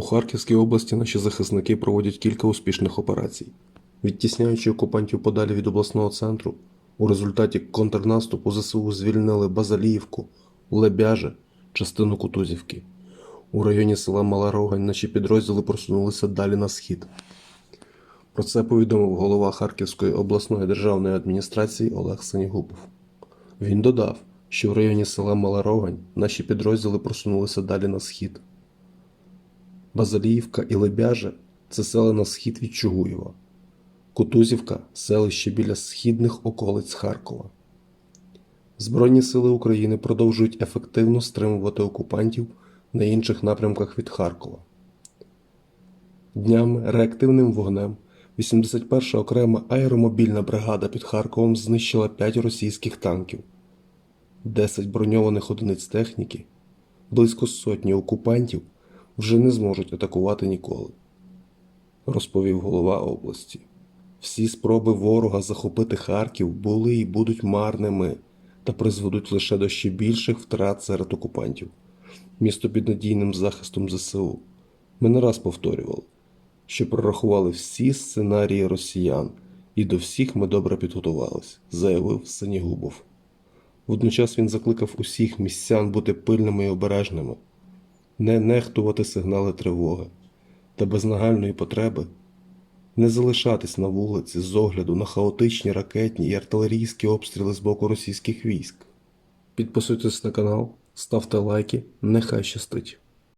У Харківській області наші захисники проводять кілька успішних операцій. Відтісняючи окупантів подалі від обласного центру, у результаті контрнаступу ЗСУ звільнили Базаліївку, Лебяже, частину Кутузівки. У районі села Мала Рогань наші підрозділи просунулися далі на схід. Про це повідомив голова Харківської обласної державної адміністрації Олег Сенігубов. Він додав, що в районі села Мала Рогань наші підрозділи просунулися далі на схід. Базаліївка і Лебяже це села на схід від Чугуєва. Кутузівка селище біля східних околиць Харкова. Збройні сили України продовжують ефективно стримувати окупантів на інших напрямках від Харкова. Днями реактивним вогнем 81 окрема аеромобільна бригада під Харковом знищила 5 російських танків, 10 броньованих одиниць техніки, близько сотні окупантів вже не зможуть атакувати ніколи, розповів голова області. Всі спроби ворога захопити Харків були і будуть марними та призведуть лише до ще більших втрат серед окупантів. Місто під надійним захистом ЗСУ. Ми не раз повторювали, що прорахували всі сценарії росіян, і до всіх ми добре підготувались, заявив Синігубов. Водночас він закликав усіх містян бути пильними і обережними, не нехтувати сигнали тривоги та без нагальної потреби не залишатись на вулиці з огляду на хаотичні ракетні і артилерійські обстріли з боку російських військ. Підписуйтесь на канал, ставте лайки, нехай щастить.